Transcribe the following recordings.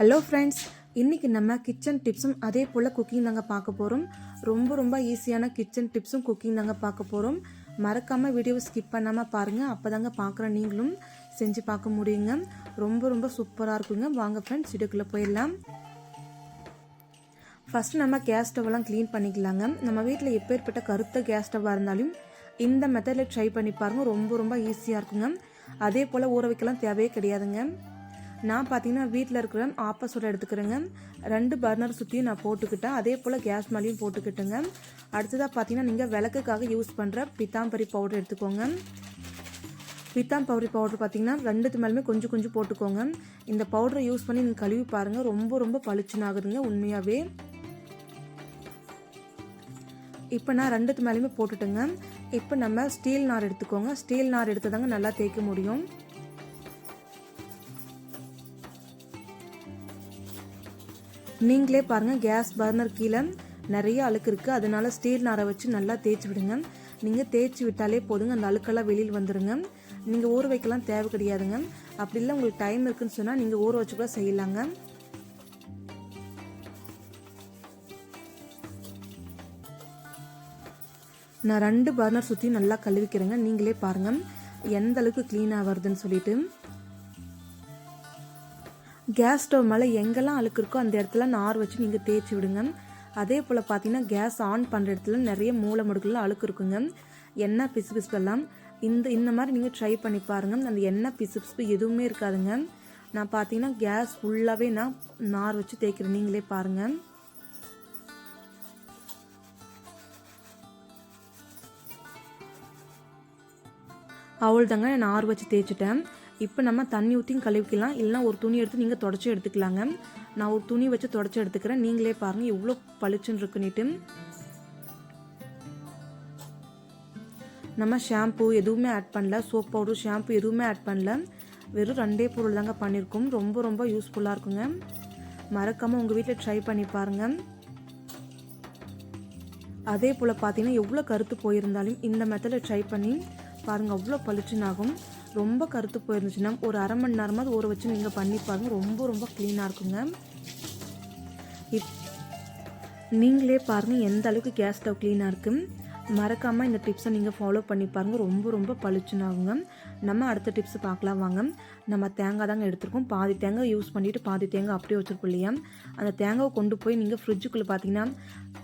Hello friends இன்றைக்கி நம்ம kitchen டிப்ஸும் அதே போல் குக்கிங் நாங்கள் பார்க்க போகிறோம் ரொம்ப ரொம்ப ஈஸியான கிச்சன் டிப்ஸும் குக்கிங் நாங்கள் பார்க்க போகிறோம் மறக்காமல் வீடியோவை ஸ்கிப் பண்ணாமல் பாருங்கள் அப்போ தாங்க பார்க்குற நீங்களும் செஞ்சு பார்க்க முடியுங்க. ரொம்ப ரொம்ப சூப்பராக இருக்குங்க. வாங்க ஃப்ரெண்ட்ஸ் வீடியோக்குள்ளே போயிடலாம். ஃபஸ்ட்டு நம்ம கேஸ் ஸ்டவ்லாம் க்ளீன் பண்ணிக்கலாங்க. நம்ம வீட்டில் எப்பேற்பட்ட கருத்த கேஸ் ஸ்டவ்வாக இருந்தாலும் இந்த மெத்தடில் ட்ரை பண்ணி பாருங்கள் ரொம்ப ரொம்ப ஈஸியாக இருக்குங்க. அதே போல் ஊற வைக்கலாம் தேவையே கிடையாதுங்க. நான் பார்த்தீங்கன்னா வீட்டில் இருக்கிற ஆப்போசிட் எடுத்துக்கிறேங்க. ரெண்டு பர்னர் சுற்றியும் நான் போட்டுக்கிட்டேன். அதே போல் கேஸ் மேலேயும் போட்டுக்கிட்டேங்க. அடுத்ததாக பார்த்தீங்கன்னா நீங்கள் விளக்குக்காக யூஸ் பண்ணுற பித்தாம்பரி பவுடர் எடுத்துக்கோங்க. பித்தாம்பரி பவுடர் பார்த்தீங்கன்னா ரெண்டுத்து மேலுமே கொஞ்சம் கொஞ்சம் போட்டுக்கோங்க. இந்த பவுடரை யூஸ் பண்ணி நீங்கள் கழுவி பாருங்கள் ரொம்ப ரொம்ப பளிச்சுன்னு ஆகுதுங்க உண்மையாகவே இப்போ நான் ரெண்டுத்து மேலேயுமே போட்டுட்டுங்க. இப்போ நம்ம ஸ்டீல் நார் எடுத்துக்கோங்க. ஸ்டீல் நார் எடுத்து தாங்க நல்லா தேய்க்க முடியும். நீங்களே பாருங்கள் கேஸ் பர்னர் கீழே நிறைய அழுக்கு இருக்குது அதனால ஸ்டீல் நாரை வச்சு நல்லா தேய்ச்சி விடுங்க. நீங்கள் தேய்ச்சி விட்டாலே போதுங்க. அந்த அழுக்கெல்லாம் வெளியில் வந்துடுங்க நீங்கள் ஊற வைக்கலாம் தேவை கிடையாதுங்க. அப்படி இல்லை உங்களுக்கு டைம் இருக்குன்னு சொன்னால் நீங்கள் ஊற வச்சு கூட செய்யலாங்க. நான் ரெண்டு பர்னர் சுற்றியும் நல்லா கழுவிக்கிறேங்க. நீங்களே பாருங்கள் எந்த அளவுக்கு க்ளீனாக வருதுன்னு சொல்லிட்டு. கேஸ் ஸ்டவ் மேலே எங்கெல்லாம் அழுக்கு இருக்கோ அந்த இடத்துல நார் வச்சு நீங்கள் தேய்ச்சி விடுங்க. அதே போல் பார்த்தீங்கன்னா கேஸ் ஆன் பண்ணுற இடத்துல நிறைய மூளை முடுக்கில் அழுக்கு இருக்குங்க எண்ணெய் பிசு பிசுப்பெல்லாம் இந்த இந்த மாதிரி நீங்கள் ட்ரை பண்ணி பாருங்கள் அந்த எண்ணெய் பிசு பிசுப்பு எதுவுமே இருக்காதுங்க. நான் பார்த்தீங்கன்னா கேஸ் ஃபுல்லாகவே நான் நார் வச்சு தேய்க்கிறேன். நீங்களே பாருங்கள் அவள் தாங்க நான் ஆறு வச்சு தேய்ச்சிட்டேன். இப்போ நம்ம தண்ணி ஊற்றியும் கழுவிக்கலாம். இல்லைனா ஒரு துணி எடுத்து நீங்கள் தொடச்சி எடுத்துக்கலாங்க. நான் ஒரு துணி வச்சு தொடச்சி எடுத்துக்கிறேன். நீங்களே பாருங்கள் எவ்வளோ பளிச்சுன்னு இருக்குன்னுட்டு. நம்ம ஷாம்பு எதுவுமே ஆட் பண்ணல. சோப் பவுடர் ஷாம்பு எதுவுமே ஆட் பண்ணல. வெறும் ரெண்டே பொருள் தாங்க பண்ணியிருக்கோம். ரொம்ப ரொம்ப யூஸ்ஃபுல்லாக இருக்குங்க. மறக்காமல் உங்கள் வீட்டில் ட்ரை பண்ணி பாருங்கள் அதே போல் பார்த்தீங்கன்னா எவ்வளோ கருத்து போயிருந்தாலும் இந்த மெத்தடில் ட்ரை பண்ணி பாருங்கள் அவ்வளோ பளிச்சுன்னு ஆகும். ரொம்ப கருத்து போயிருந்துச்சுன்னா ஒரு அரை மணி நேரமாவது ஊற வச்சு நீங்கள் பண்ணி பாருங்கள் ரொம்ப ரொம்ப க்ளீனாக இருக்குங்க. இப் நீங்களே பாருங்கள் எந்த அளவுக்கு கேஸ் ஸ்டவ் க்ளீனாக இருக்குது மறக்காமல் இந்த டிப்ஸை நீங்கள் ஃபாலோ பண்ணி பாருங்கள் ரொம்ப ரொம்ப பளிச்சுனாகுங்க. ஆகுங்க நம்ம அடுத்த டிப்ஸ் பார்க்கலாம் வாங்க. நம்ம தேங்காய் தாங்க எடுத்துருக்கோம். பாதி தேங்காய் யூஸ் பண்ணிவிட்டு பாதி தேங்காய் அப்படியே வச்சுருக்கோம் இல்லையா? அந்த தேங்காவை கொண்டு போய் நீங்கள் ஃப்ரிட்ஜுக்குள்ளே பார்த்தீங்கன்னா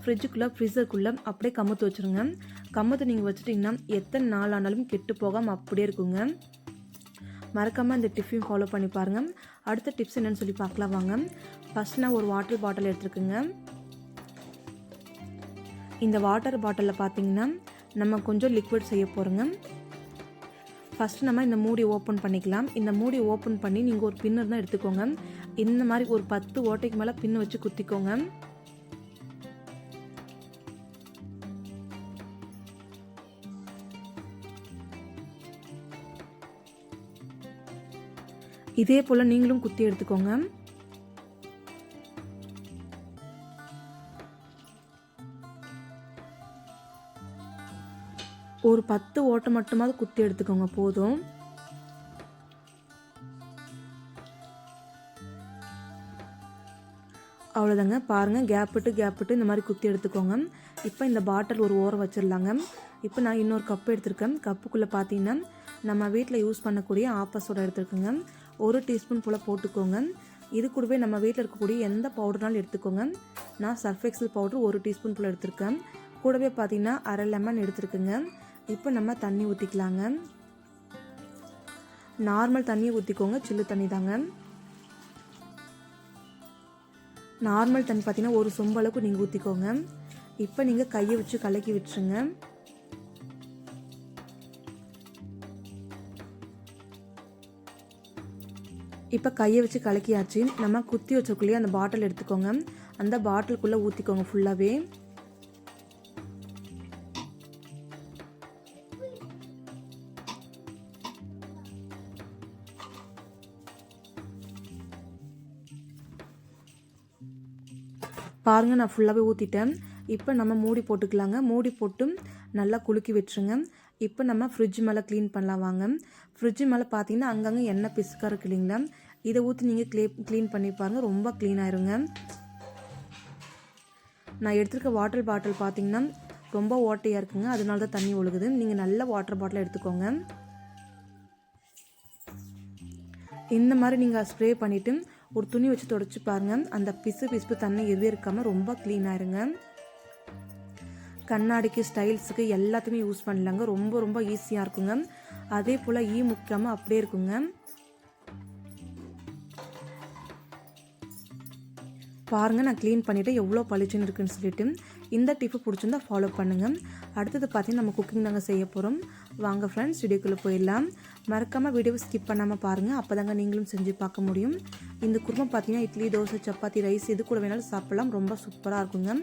ஃப்ரிட்ஜுக்குள்ளே ஃப்ரீசருக்குள்ளே அப்படியே கமுத்து வச்சுருங்க. கமுத்து நீங்கள் வச்சுட்டிங்கன்னா எத்தனை நாள் ஆனாலும் கெட்டு போகாமல் அப்படியே இருக்குங்க. மறக்காமல் இந்த டிஃபையும் ஃபாலோ பண்ணி பாருங்கள் அடுத்த டிப்ஸ் என்னென்னு சொல்லி பார்க்கலாம் வாங்க. ஃபஸ்ட் நான் ஒரு வாட்டர் பாட்டில் எடுத்துருக்குங்க. இந்த வாட்டர் பாட்டிலில் பார்த்தீங்கன்னா நம்ம கொஞ்சம் லிக்விட் செய்ய போகிறோங்க ஃபஸ்ட்டு நம்ம இந்த மூடி ஓப்பன் பண்ணிக்கலாம். இந்த மூடி ஓப்பன் பண்ணி நீங்கள் ஒரு பின்னர் தான் எடுத்துக்கோங்க. இந்த மாதிரி ஒரு பத்து ஓட்டைக்கு மேலே பின்னு வச்சு குத்திக்கோங்க. இதே போல் நீங்களும் குத்தி எடுத்துக்கோங்க. ஒரு பத்து ஓட்டை மட்டுமாவது குத்தி எடுத்துக்கோங்க போதும். அவ்வளோதாங்க பாருங்கள் கேப் விட்டு கேப் விட்டு இந்த மாதிரி குத்தி எடுத்துக்கோங்க. இப்போ இந்த பாட்டில் ஒரு ஓரம் வச்சிடலாங்க. இப்போ நான் இன்னொரு கப்பு எடுத்திருக்கேன். கப்புக்குள்ளே பார்த்தீங்கன்னா நம்ம வீட்டில் யூஸ் பண்ணக்கூடிய ஆப்பஸோட எடுத்துருக்கோங்க. ஒரு டீஸ்பூன் போல் போட்டுக்கோங்க. இது கூடவே நம்ம வீட்டில் இருக்கக்கூடிய எந்த பவுடர்னாலும் எடுத்துக்கோங்க. நான் சர்ஃபெக்சல் பவுடர் ஒரு டீஸ்பூன் போல் எடுத்திருக்கேன். கூடவே பார்த்தீங்கன்னா அரை லெமன் எடுத்துருக்குங்க. இப்போ நம்ம தண்ணி ஊற்றிக்கலாங்க நார்மல் தண்ணியை ஊற்றிக்கோங்க சில்லு தண்ணி தாங்க. நார்மல் தண்ணி பார்த்தீங்கன்னா ஒரு சொம்பு அளவுக்கு நீங்கள் ஊற்றிக்கோங்க இப்போ நீங்கள் கையை வச்சு கலக்கி விட்டுருங்க. இப்போ கையை வச்சு கலக்கியாச்சு. நம்ம குத்தி வச்சக்குள்ளேயே அந்த பாட்டில் எடுத்துக்கோங்க. அந்த பாட்டிலுக்குள்ளே ஊற்றிக்கோங்க ஃபுல்லாகவே பாருங்கள் நான் ஃபுல்லாகவே ஊற்றிட்டேன் இப்போ நம்ம மூடி போட்டுக்கலாங்க. மூடி போட்டு நல்லா குலுக்கி விட்டுருங்க. இப்போ நம்ம ஃப்ரிட்ஜ் மேலே க்ளீன் பண்ணலாம் வாங்க. ஃப்ரிட்ஜ் மேலே பார்த்தீங்கன்னா அங்கங்கே எண்ணெய் பிசுக்காக இருக்கு இல்லைங்களா? இதை ஊற்றி நீங்கள் க்ளே க்ளீன் பண்ணி பாருங்கள் ரொம்ப க்ளீன் ஆயிருங்க. நான் எடுத்திருக்க வாட்டர் பாட்டில் பார்த்தீங்கன்னா ரொம்ப ஓட்டையாக இருக்குங்க. அதனால தான் தண்ணி ஒழுகுது. நீங்கள் நல்ல வாட்டர் பாட்டில் எடுத்துக்கோங்க. இந்த மாதிரி நீங்கள் ஸ்ப்ரே பண்ணிவிட்டு ஒரு துணி வச்சு தொடச்சி பாருங்கள் அந்த பிசு பிசுப்பு தண்ணி எதுவும் இருக்காமல் ரொம்ப க்ளீன் ஆயிருங்க கண்ணாடிக்கு ஸ்டைல்ஸுக்கு எல்லாத்துக்குமே யூஸ் பண்ணலாங்க. ரொம்ப ரொம்ப ஈஸியாக இருக்குங்க. அதே போல் ஈ e முக்காமல் அப்படியே இருக்குங்க. பாருங்கள் நான் க்ளீன் பண்ணிவிட்டு எவ்வளோ பளிச்சுன்னு இருக்குன்னு சொல்லிட்டு. இந்த டிப்பு பிடிச்சிருந்தா ஃபாலோ பண்ணுங்கள் அடுத்தது பார்த்தீங்கன்னா நம்ம குக்கிங் நாங்கள் செய்ய போகிறோம் வாங்க ஃப்ரெண்ட்ஸ் வீடியோக்குள்ளே போயிடலாம். மறக்காமல் வீடியோவை ஸ்கிப் பண்ணாமல் பாருங்கள் அப்போ தாங்க நீங்களும் செஞ்சு பார்க்க முடியும். இந்த குருமா பார்த்தீங்கன்னா இட்லி தோசை சப்பாத்தி ரைஸ் இது கூட வேணாலும் சாப்பிட்லாம். ரொம்ப சூப்பராக இருக்குங்க.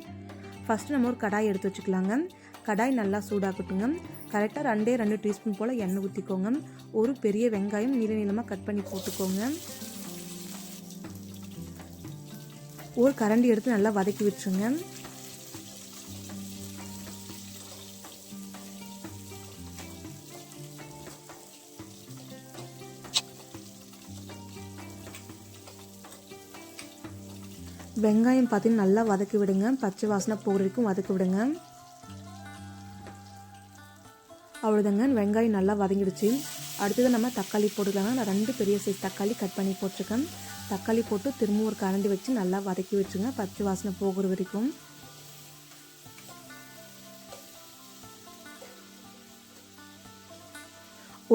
ஃபஸ்ட்டு நம்ம ஒரு கடாய் எடுத்து வச்சுக்கலாங்க. கடாய் நல்லா சூடாக்கட்டுங்க. கரெக்டாக ரெண்டே ரெண்டு டீஸ்பூன் போல் எண்ணெய் ஊற்றிக்கோங்க ஒரு பெரிய வெங்காயம் நீள நீளமாக கட் பண்ணி போட்டுக்கோங்க. ஒரு கரண்டி எடுத்து நல்லா வதக்கி விட்டுருங்க வெங்காயம் பார்த்தீங்கன்னா நல்லா வதக்கி விடுங்க. பச்சை வாசனை போகிற வரைக்கும் வதக்கி விடுங்க. அவ்வளோதாங்க வெங்காயம் நல்லா வதங்கிடுச்சு. அடுத்தது நம்ம தக்காளி போட்டுக்கலாங்க. நான் ரெண்டு பெரிய சைஸ் தக்காளி கட் பண்ணி போட்டிருக்கேன். தக்காளி போட்டு திரும்ப ஒரு கரண்டி வச்சு நல்லா வதக்கி வச்சுங்க. பச்சை வாசனை போகிற வரைக்கும்.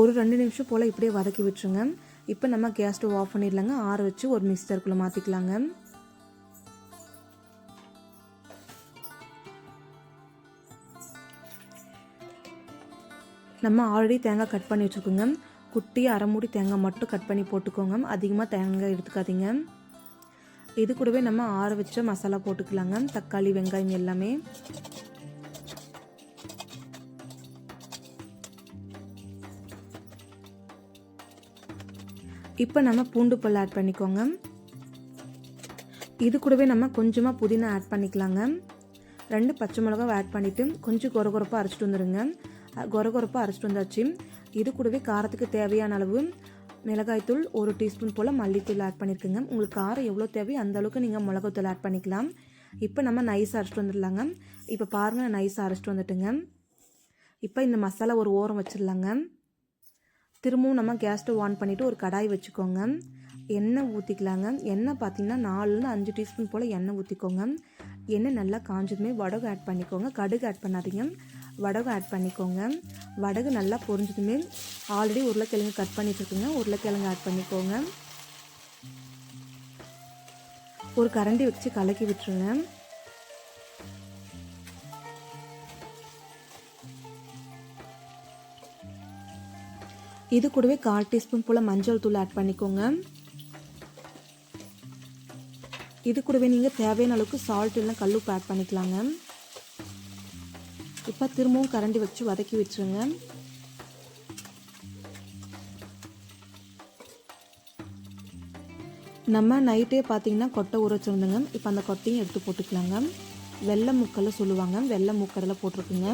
ஒரு ரெண்டு நிமிஷம் போல் இப்படியே வதக்கி விட்டுருங்க. இப்போ நம்ம கேஸ் ஸ்டவ் ஆஃப் பண்ணிடலாங்க. ஆற வச்சு ஒரு மிக்சருக்குள்ளே மாற்றிக்கலாங்க நம்ம ஆல்ரெடி தேங்காய் கட் பண்ணி வச்சுருக்கோங்க. குட்டி அரைமூடி தேங்காய் மட்டும் கட் பண்ணி போட்டுக்கோங்க. அதிகமாக தேங்காய் எடுத்துக்காதீங்க. இது கூடவே நம்ம ஆற வச்சுட்டு மசாலா போட்டுக்கலாங்க. தக்காளி வெங்காயம் எல்லாமே. இப்போ நம்ம பூண்டு பல் ஆட் பண்ணிக்கோங்க. இது கூடவே நம்ம கொஞ்சமாக புதினா ஆட் பண்ணிக்கலாங்க. ரெண்டு பச்சை மிளகாவை ஆட் பண்ணிவிட்டு கொஞ்சம் கொரகொரப்பாக அரைச்சிட்டு வந்துடுங்க கொரகொரப்பாக அரைச்சிட்டு வந்தாச்சு. இது கூடவே காரத்துக்கு தேவையான அளவு மிளகாய்த்தூள் ஒரு டீஸ்பூன் போல் மல்லித்தூள் ஆட் பண்ணியிருக்குங்க உங்களுக்கு காரம் எவ்வளோ தேவையோ அந்த அளவுக்கு நீங்கள் மிளகாத்தூள் ஆட் பண்ணிக்கலாம். இப்போ நம்ம நைஸாக அரைச்சிட்டு வந்துடலாங்க. இப்போ பாருங்கள் நான் நைஸாக அரைச்சிட்டு வந்துட்டுங்க. இப்போ இந்த மசாலா ஒரு ஓரம் வச்சிடலாங்க. திரும்பவும் நம்ம கேஸ் ஸ்டவ் ஆன் பண்ணிவிட்டு ஒரு கடாய் வச்சுக்கோங்க. எண்ணெய் ஊற்றிக்கலாங்க எண்ணெய் பார்த்தீங்கன்னா நாலுலேருந்து அஞ்சு டீஸ்பூன் போல் எண்ணெய் ஊற்றிக்கோங்க எண்ணெய் நல்லா காஞ்சதுமே வடகு ஆட் பண்ணிக்கோங்க. கடுகு ஆட் பண்ணாதீங்க. வடகு ஆட் பண்ணிக்கோங்க. வடகு நல்லா பொரிஞ்சதுமே ஆல்ரெடி உருளைக்கிழங்கு கட் பண்ணிட்டுருக்குங்க. உருளைக்கிழங்கு ஆட் பண்ணிக்கோங்க. ஒரு கரண்டி வச்சு கலக்கி விட்டுருங்க. இது கூடவே கால் டீஸ்பூன் போல் மஞ்சள் தூள் ஆட் பண்ணிக்கோங்க. இது கூடவே நீங்கள் தேவையான அளவுக்கு சால்ட் இல்லைன்னா கல்லுப்பு ஆட் பண்ணிக்கலாங்க. இப்போ திரும்பவும் கரண்டி வச்சு வதக்கி வச்சுருங்க நம்ம நைட்டே பார்த்தீங்கன்னா கொட்டை ஊற வச்சுருந்தோங்க. இப்போ அந்த கொட்டையும் எடுத்து போட்டுக்கலாங்க. வெள்ளை முக்கடலை சொல்லுவாங்க. வெள்ளை முக்கடலை போட்டிருக்குங்க.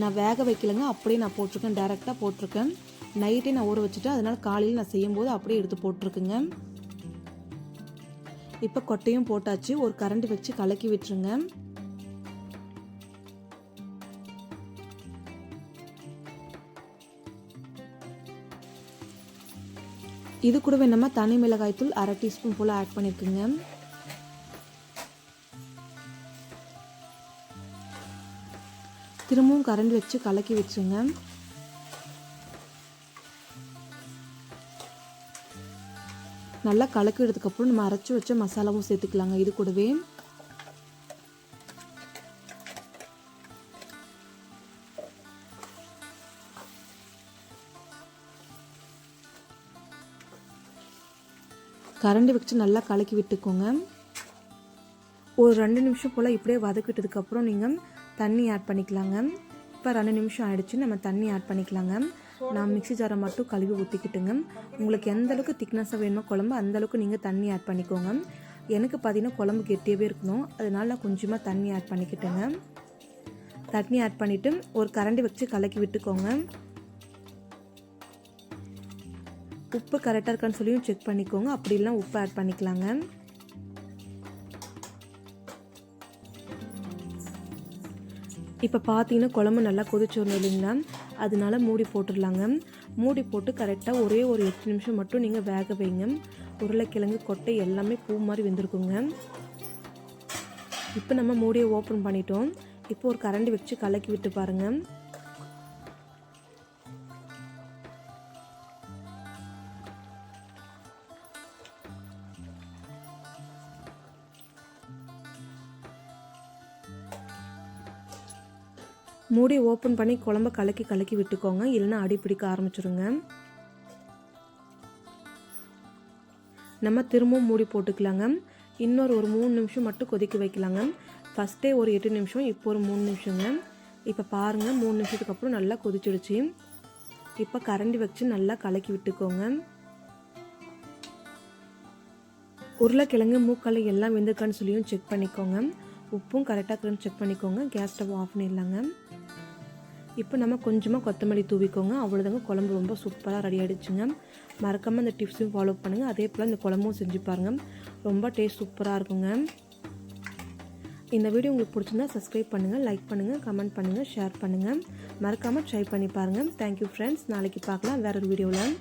நான் வேக வைக்கலைங்க. அப்படியே நான் போட்டிருக்கேன். டேரெக்டாக போட்டிருக்கேன். நைட்டே நான் ஊற வச்சுட்டு அதனால் காலையில் நான் செய்யும்போது அப்படியே எடுத்து போட்டிருக்குங்க. இப்போ கொட்டையும் போட்டாச்சு. ஒரு கரண்டி வச்சு கலக்கி விட்டுருங்க. இது கூடவே நம்ம தனி மிளகாய்த்தூள் அரை டீஸ்பூன் போல் ஆட் பண்ணியிருக்குங்க திரும்பவும் கரண்டி வச்சு கலக்கி வச்சுங்க. நல்லா கலக்கி எடுத்ததுக்கப்புறம் நம்ம அரைச்சி வச்ச மசாலாவும் சேர்த்துக்கலாங்க. இது கூடவே கரண்டி வச்சு நல்லா கலக்கி விட்டுக்கோங்க. ஒரு ரெண்டு நிமிஷம் போல் இப்படியே வதக்கிட்டதுக்கப்புறம் நீங்கள் தண்ணி ஆட் பண்ணிக்கலாங்க. இப்போ ரெண்டு நிமிஷம் ஆகிடுச்சு நம்ம தண்ணி ஆட் பண்ணிக்கலாங்க. நான் மிக்ஸி ஜாரை மட்டும் கழுவி ஊற்றிக்கிட்டுங்க உங்களுக்கு எந்த அளவுக்கு திக்னஸாக வேணுமோ குழம்பு அந்த அளவுக்கு நீங்கள் தண்ணி ஆட் பண்ணிக்கோங்க. எனக்கு பார்த்தீங்கன்னா குழம்பு கெட்டியாகவே இருக்கணும். அதனால நான் கொஞ்சமாக தண்ணி ஆட் பண்ணிக்கிட்டேங்க. தண்ணி ஆட் பண்ணிவிட்டு ஒரு கரண்டி வச்சு கலக்கி விட்டுக்கோங்க. உப்பு கரெக்டாக இருக்கான்னு சொல்லியும் செக் பண்ணிக்கோங்க. அப்படி இல்லைனா உப்பு ஆட் பண்ணிக்கலாங்க. இப்போ பார்த்தீங்கன்னா குழம்பு நல்லா கொதிச்சு வரணும் இல்லைங்களா? அதனால மூடி போட்டுடலாங்க. மூடி போட்டு கரெக்டாக ஒரே ஒரு எட்டு நிமிஷம் மட்டும் நீங்கள் வேக வைங்க. உருளைக்கிழங்கு கொட்டை எல்லாமே பூ மாதிரி வெந்திருக்குங்க. இப்போ நம்ம மூடியை ஓப்பன் பண்ணிட்டோம். இப்போ ஒரு கரண்டி வச்சு கலக்கி விட்டு பாருங்கள் மூடி ஓப்பன் பண்ணி குழம்ப கலக்கி கலக்கி விட்டுக்கோங்க. இல்லைன்னா அடி பிடிக்க ஆரம்பிச்சிருங்க. நம்ம திரும்பவும் மூடி போட்டுக்கலாங்க. இன்னொரு ஒரு மூணு நிமிஷம் மட்டும் கொதிக்க வைக்கலாங்க. ஃபஸ்ட்டே ஒரு எட்டு நிமிஷம் இப்போ ஒரு மூணு நிமிஷங்க. இப்போ பாருங்கள் மூணு நிமிஷத்துக்கு அப்புறம் நல்லா கொதிச்சிடுச்சு. இப்போ கரண்டி வச்சு நல்லா கலக்கி விட்டுக்கோங்க. உருளைக்கிழங்கு மூக்கலை எல்லாம் வெந்திருக்கான்னு சொல்லியும் செக் பண்ணிக்கோங்க. உப்பும் கரெக்டாக இருக்குன்னு செக் பண்ணிக்கோங்க. கேஸ் ஸ்டவ் ஆஃப் பண்ணிடலாங்க. இப்போ நம்ம கொஞ்சமாக கொத்தமல்லி தூவிக்கோங்க. அவ்வளோதாங்க குழம்பு ரொம்ப சூப்பராக ரெடி ஆகிடுச்சுங்க மறக்காமல் இந்த டிப்ஸையும் ஃபாலோ பண்ணுங்கள் அதே போல் இந்த குழம்பும் செஞ்சு பாருங்கள் ரொம்ப டேஸ்ட் சூப்பராக இருக்குங்க. இந்த வீடியோ உங்களுக்கு பிடிச்சிருந்தா சப்ஸ்கிரைப் பண்ணுங்கள் லைக் பண்ணுங்கள் கமெண்ட் பண்ணுங்கள் ஷேர் பண்ணுங்கள் மறக்காமல் ட்ரை பண்ணி பாருங்கள் தேங்க்யூ ஃப்ரெண்ட்ஸ் நாளைக்கு பார்க்கலாம். வேற ஒரு வீடியோவில்